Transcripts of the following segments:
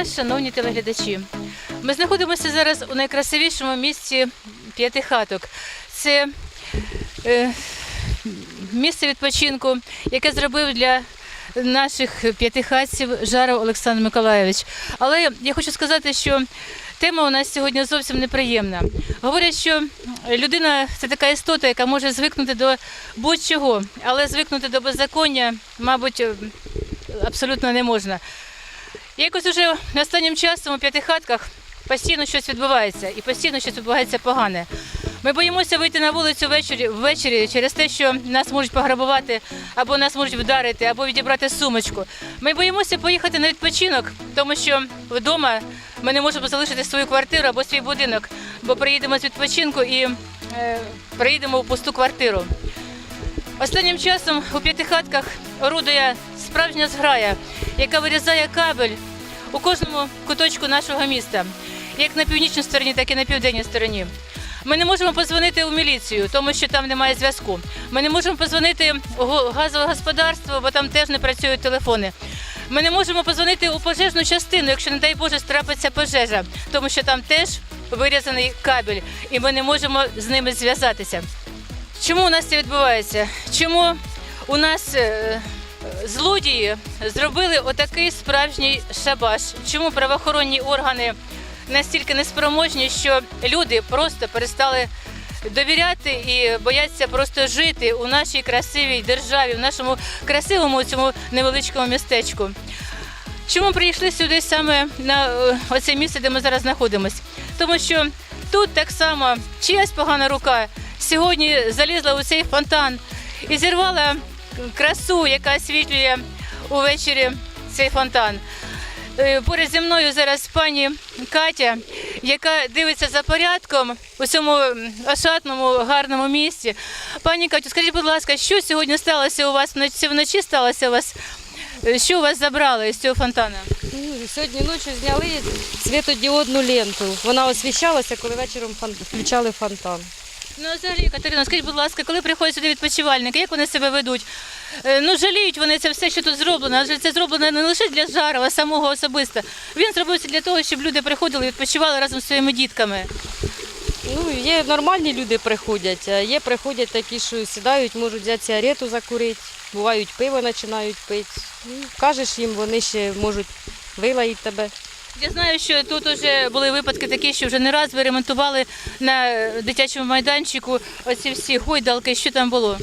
вас, шановні телеглядачі. Ми знаходимося зараз у найкрасивішому місці п'ятихаток. Це е, місце відпочинку, яке зробив для наших п'ятихатців Жаров Олександр Миколайович. Але я хочу сказати, що тема у нас сьогодні зовсім неприємна. Говорять, що людина це така істота, яка може звикнути до будь-чого, але звикнути до беззаконня, мабуть, абсолютно не можна. Якось уже останнім часом у п'ятихатках постійно щось відбувається і постійно щось відбувається погане. Ми боїмося вийти на вулицю ввечері, ввечері через те, що нас можуть пограбувати, або нас можуть вдарити, або відібрати сумочку. Ми боїмося поїхати на відпочинок, тому що вдома ми не можемо залишити свою квартиру або свій будинок, бо приїдемо з відпочинку і е, приїдемо в пусту квартиру. Останнім часом у п'ятихатках орудує справжня зграя, яка вирізає кабель у кожному куточку нашого міста, як на північній стороні, так і на південній стороні. Ми не можемо позвонити у міліцію, тому що там немає зв'язку. Ми не можемо позвонити у газове господарство, бо там теж не працюють телефони. Ми не можемо позвонити у пожежну частину, якщо, не дай Боже, трапиться пожежа, тому що там теж вирізаний кабель, і ми не можемо з ними зв'язатися. Чому у нас це відбувається? Чому у нас е, злодії зробили отакий справжній шабаш? Чому правоохоронні органи настільки неспроможні, що люди просто перестали довіряти і бояться просто жити у нашій красивій державі, в нашому красивому цьому невеличкому містечку? Чому прийшли сюди саме на е, оце місце, де ми зараз знаходимося? Тому що тут так само чиясь погана рука сьогодні залізла у цей фонтан і зірвала красу, яка освітлює увечері цей фонтан. Е, Поряд зі мною зараз пані Катя, яка дивиться за порядком у цьому ошатному гарному місці. Пані Катю, скажіть, будь ласка, що сьогодні сталося у вас вночі? Вночі сталося у вас? Е, Що у вас забрали з цього фонтану? Ну, Сьогодні ночі зняли світодіодну ленту. Вона освіщалася, коли вечором включали фонтан. Ну, взагалі, Катерина, скажіть, будь ласка, коли приходять сюди відпочивальники, як вони себе ведуть? Е, Ну, жаліють вони це все, що тут зроблено, адже це зроблено не лише для Жарова, самого особисто. Він зробив це для того, щоб люди приходили і відпочивали разом з своїми дітками. Ну, є нормальні люди приходять, а є приходять такі, що сідають, можуть взяти сигарету закурити, бувають пиво починають пити. Ну, кажеш їм, вони ще можуть вилають тебе. Я знаю, що тут вже були випадки такі, що вже не раз ви ремонтували на дитячому майданчику оці всі гойдалки, що там було.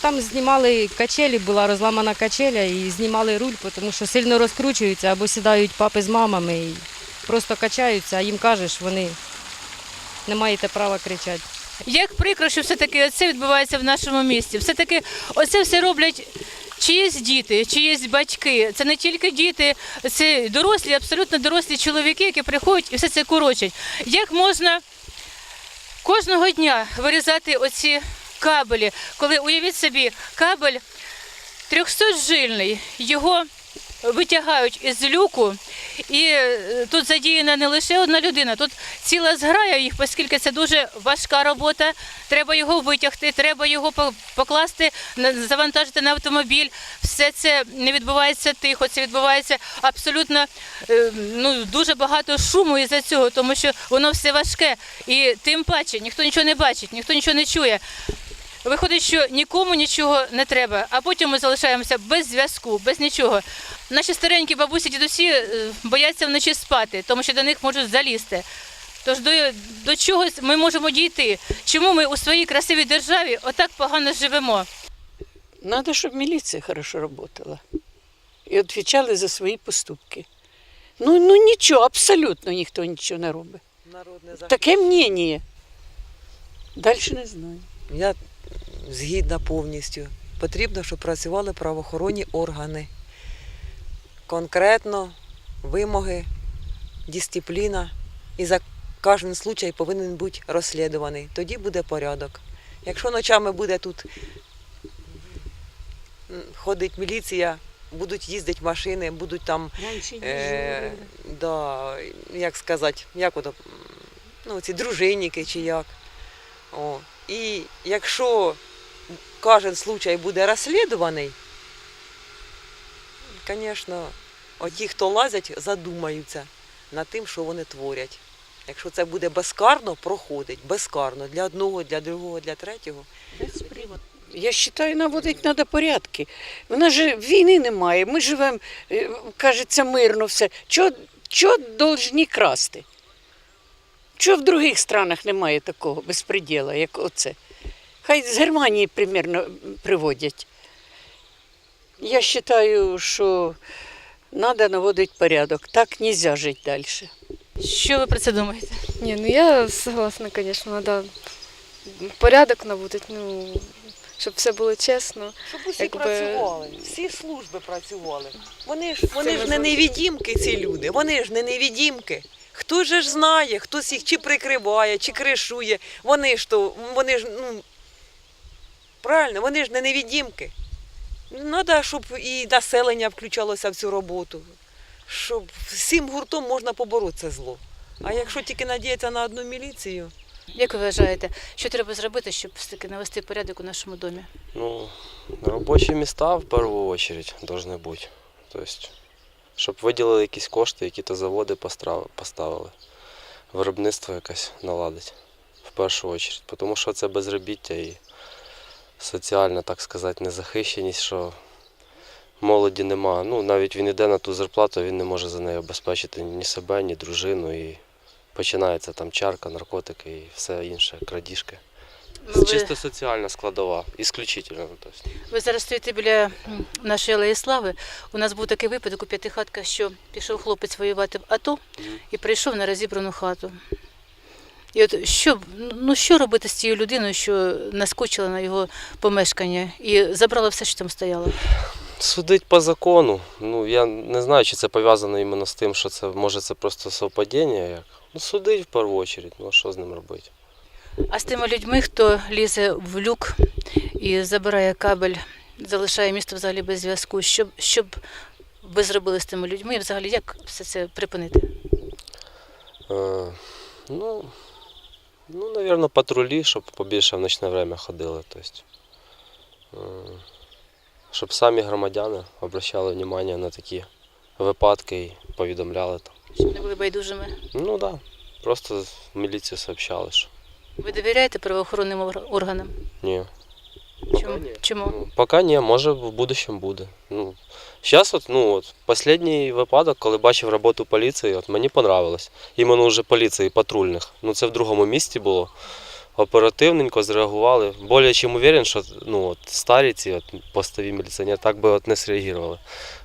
Там знімали качелі, була розламана качеля і знімали руль, тому що сильно розкручуються або сідають папи з мамами і просто качаються, а їм кажеш, вони не маєте права кричати. Як прикро, що все-таки це відбувається в нашому місті. Все-таки оце все роблять чиїсь діти, чиїсь батьки. Це не тільки діти, це дорослі, абсолютно дорослі чоловіки, які приходять і все це курочать. Як можна кожного дня вирізати оці кабелі, коли уявіть собі, кабель 300-жильний, його витягають із люку, і е, тут задіяна не лише одна людина, тут ціла зграя їх, оскільки це дуже важка робота. Треба його витягти, треба його покласти, завантажити на автомобіль. Все це не відбувається тихо, це відбувається абсолютно е, ну, дуже багато шуму із-за цього, тому що воно все важке. І тим паче ніхто нічого не бачить, ніхто нічого не чує. Виходить, що нікому нічого не треба, а потім ми залишаємося без зв'язку, без нічого. Наші старенькі бабусі, дідусі е, бояться вночі спати, тому що до них можуть залізти. Тож до, до чогось ми можемо дійти. Чому ми у своїй красивій державі отак погано живемо? Надо, щоб міліція хорошо работала і відповідали за свої поступки. Ну, ну нічого, абсолютно ніхто нічого не робить. Таке мнення. Далі не знаю. Я згідна повністю. Потрібно, щоб працювали правоохоронні органи. Конкретно вимоги, дисципліна. І за кожен случай повинен бути розслідуваний. Тоді буде порядок. Якщо ночами буде тут ходить міліція, будуть їздити машини, будуть там Е, да, як сказати, як ото, ну, ці дружинники чи як. О. І якщо кожен случай буде розслідуваний, звісно, оті, хто лазять, задумаються над тим, що вони творять. Якщо це буде безкарно, проходить, безкарно для одного, для другого, для третього. Я вважаю, наводити треба порядки. В нас же війни немає. Ми живемо, е, кажеться, мирно все. Чого, чого красти? Чого в других странах немає такого безпреділа, як оце? Хай з Германії примірно приводять. Я вважаю, що треба наводити порядок. Так не можна жити далі. Що ви про це думаєте? Не, ну я согласна, конечно, надо порядок наводить, ну, щоб все було чесно. Щоб усі Якби- працювали, всі служби працювали. Вони ж, вони ж не невідімки, ці люди, вони ж не невідімки. Хто же ж знає, хтось їх чи прикриває, чи кришує. Вони ж то, вони ж, ну, правильно, вони ж не невідімки. Треба, щоб і населення включалося в цю роботу, щоб всім гуртом можна побороти це зло. А якщо тільки надіятися на одну міліцію, Як ви вважаєте, що треба зробити, щоб все-таки навести порядок у нашому домі? Ну, робочі міста в першу очередь должны бути. Тобто, щоб виділили якісь кошти, які то заводи поставили. Виробництво якесь наладить в першу очередь. Тому що це безробіття і соціальна, так сказати, незахищеність, що молоді нема. Ну, навіть він йде на ту зарплату, він не може за нею обезпечити ні себе, ні дружину. І починається там чарка, наркотики і все інше, крадіжки. Ну, ви- Чисто соціальна складова, ісключительно. ну, Тобто. Ви зараз стоїте біля нашої алеї слави. У нас був такий випадок у п'ятихатках, що пішов хлопець воювати в АТО і прийшов на розібрану хату. І от що, ну що робити з цією людиною, що наскочила на його помешкання і забрала все, що там стояло? Судить по закону. Ну, я не знаю, чи це пов'язано іменно з тим, що це може це просто совпадіння. Як. Ну, судить в першу чергу, ну а що з ним робити? А з тими людьми, хто лізе в люк і забирає кабель, залишає місто взагалі без зв'язку, що, що б ви зробили з тими людьми і взагалі як все це припинити? Е, ну, ну, напевно, патрулі, щоб побільше в ночне время ходили. Тобто, е, щоб самі громадяни обращали увагу на такі випадки і повідомляли там. Щоб не були байдужими? Ну так. Да. Просто в міліцію сообщали, що Ви довіряєте правоохоронним органам? ні. Чому? Чому? Ну, поки ні, може в будущем буде. Ну, зараз от, ну, от, останній випадок, коли бачив роботу поліції, от, мені понравилось. Іменно вже поліції, патрульних. Ну, це в другому місті було. Оперативненько зреагували. Более чим уверен, що ну, от, старі ці от, постові міліціонери так би от, не зреагували.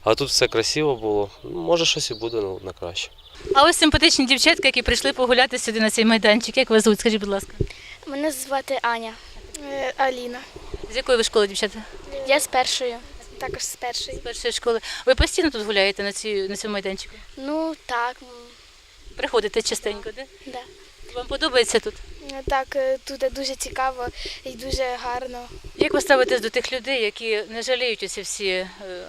А тут все красиво було. Ну, може щось і буде ну, на краще. А ось симпатичні дівчатки, які прийшли погуляти сюди на цей майданчик. Як вас звуть? Скажіть, будь ласка. Мене звати Аня. Е, Аліна. З якої ви школи, дівчата? Я з першої. Також з першої. З першої школи. Ви постійно тут гуляєте на, цій, на цьому майданчику? Ну так, Приходите частенько, де? да. Вам подобається тут? Так, е, тут дуже цікаво і дуже гарно. Як ви ставитесь до тих людей, які не жаліють оці всі е,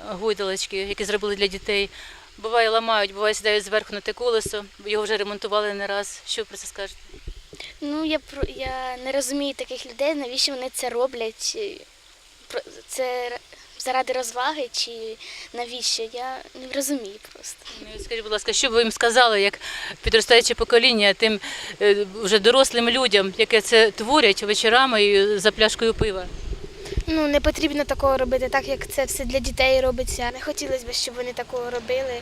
гойдалочки, які зробили для дітей? Буває ламають, буває сідають зверху на те колесо, його вже ремонтували не раз. Що ви про це скажете? Ну я я не розумію таких людей, навіщо вони це роблять. Це заради розваги чи навіщо? Я не розумію просто. Ну, Скажіть, будь ласка, що б ви їм сказали, як підростаюче покоління, тим е, вже дорослим людям, яке це творять вечорами за пляшкою пива? Ну не потрібно такого робити, так як це все для дітей робиться. Не хотілося б, щоб вони такого робили.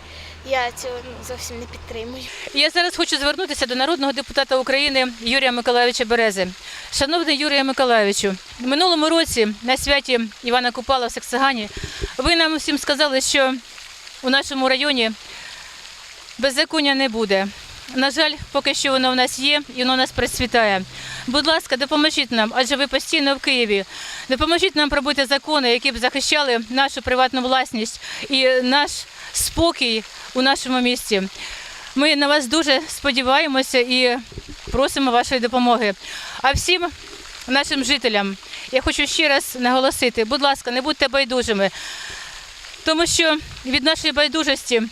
Я цього ну, зовсім не підтримую. Я зараз хочу звернутися до народного депутата України Юрія Миколайовича Берези. Шановний Юрію Миколайовичу, в минулому році на святі Івана Купала в Саксагані ви нам всім сказали, що у нашому районі беззаконня не буде. На жаль, поки що воно в нас є і воно в нас процвітає. Будь ласка, допоможіть нам, адже ви постійно в Києві. Допоможіть нам пробити закони, які б захищали нашу приватну власність і наш спокій у нашому місті. Ми на вас дуже сподіваємося і просимо вашої допомоги. А всім нашим жителям я хочу ще раз наголосити: будь ласка, не будьте байдужими, тому що від нашої байдужості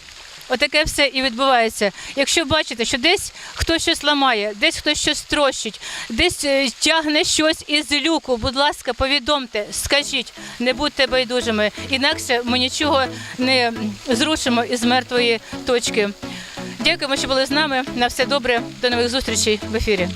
Отаке все і відбувається. Якщо бачите, що десь хтось щось ламає, десь хтось щось трощить, десь е, тягне щось із люку, будь ласка, повідомте, скажіть, не будьте байдужими. Інакше ми нічого не зрушимо із мертвої точки. Дякуємо, що були з нами. На все добре. До нових зустрічей в ефірі.